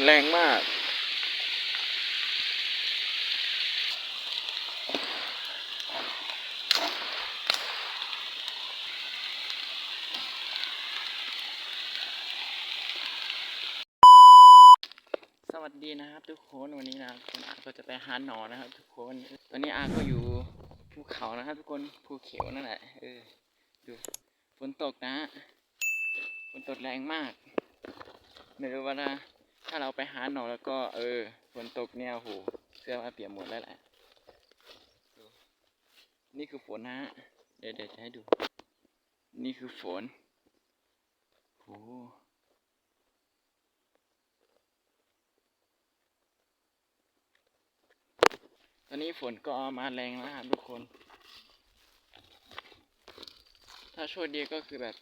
นแรงมาก สวัสดีนะครับทุกคนวันนี้นะครับคุณอาก็จะไปหาหนอนนะครับ ทุกคนตอนนี้อาก็อยู่ภูเขานะครับ ทุกคนภูเขียวนั่นแหละเออดูฝนตกนะฝนตกแรงมาก ไม่รู้ว่า ถ้าเราไปหาหนอนแล้วก็เออฝนตกเนี่ยโหเสื้อผ้าเปียกหมดแล้วแหละนี่คือฝนนะฮะเดี๋ยวเดี๋ยวจะให้ดู นี่คือฝนโอ้โหตอนนี้ฝนก็มาแรงแล้วครับทุกคน ถ้าโชคดีก็คือแบบ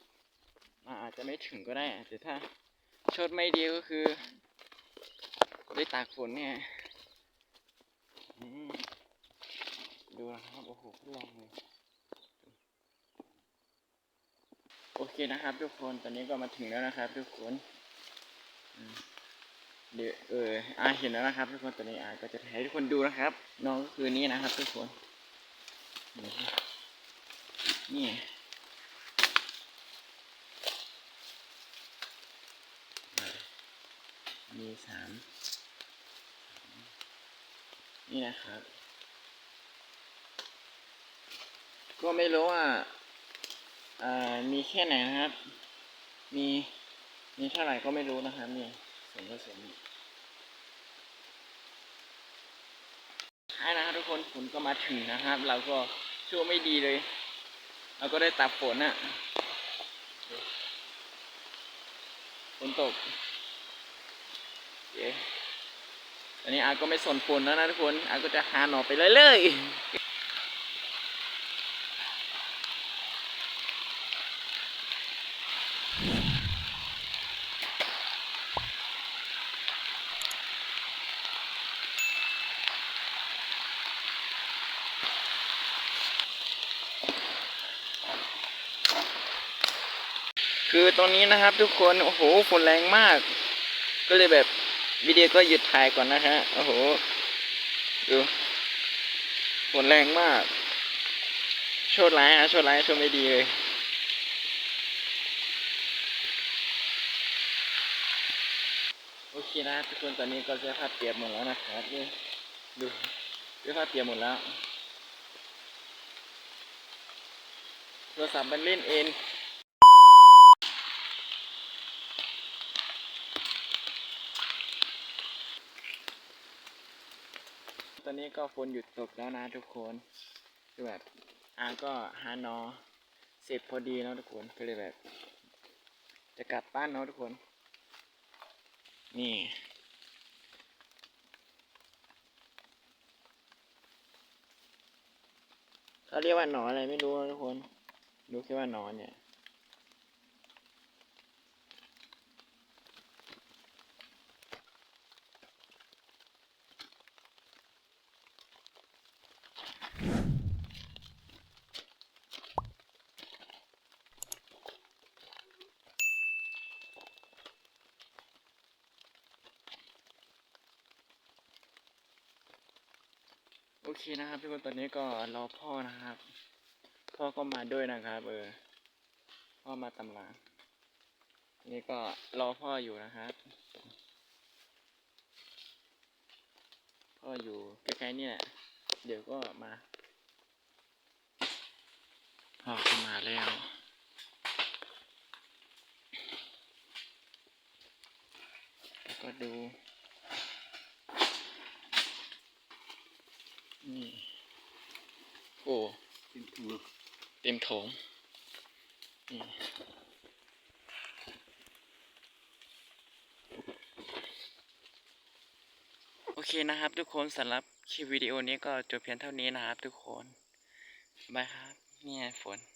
อาจจะไม่ถึงก็ได้แต่ถ้าโชคไม่ดีก็คือ ได้ตากฝนเนี่ยดูนะครับ โอ้โหแรงเลย โอเคนะครับ ทุกคน ตอนนี้ก็มาถึงแล้วนะครับ ทุกคนเดี๋ยวเอออาเห็นแล้วนะครับ ทุกคนตอนนี้อาก็จะให้ทุกคนดูนะครับ น้องก็คือนี่นะครับ ทุกคน นี่มีสาม นี่นะครับ ก็ไม่รู้ว่ามีแค่ไหนนะครับ มีมีเท่าไหร่ก็ไม่รู้นะครับนี่ส่วนผสมท้ายนะครับทุกคนฝนก็มาถึงนะครับ เราก็ชั่วไม่ดีเลย เราก็ได้ตับฝนอะฝนตกเย้ อันนี้อาก็ไม่สนฝนแล้วนะทุกคนอาก็จะหาหน่อไปเรื่อยๆคือตอนนี้นะครับทุกคน โอ้โหฝนแรงมาก ก็เลยแบบ วิดีโอก็หยุดถ่ายก่อนนะฮะ โอ้โห ดูฝนแรงมาก โชดร้ายอะโชดร้ายโชดไม่ดีเลยโอเคนะทุกคนตอนนี้ก็เสื้อผ้าเปียกหมดแล้วนะครับนี่ดูเสื้อผ้าเปียกหมดแล้วโทรศัพท์มันเล่นเอง อนนี้ก็ฝนหยุดตกแล้วนะทุกคนคือแบบอาก็หานอเสร็จพอดีแล้วทุกคนก็เลยแบบ จะกลับบ้านเนาะทุกคน นี่เขาเรียกว่าหนอนอะไรไม่รู้นะทุกคน รู้แค่ว่าหนอนเนี่ย อเคนะครับทุกคนตอนนี้ก็รอพ่อนะครับ พ่อก็มาด้วยนะครับเออพ่อมาตำรางนี่ก็รอพ่ออยู่นะครับพ่ออยู่ใกล้ๆเนี่ยเดี๋ยวก็มาพ่อก็มาแล้วแล้วก็ดู นี่โอ้เต็มถุงเต็มโถงนี่โอเคนะครับทุกคนสำหรับคลิปวิดีโอนี้ก็จบเพียงเท่านี้นะครับทุกคนบายครับนี่ยฝน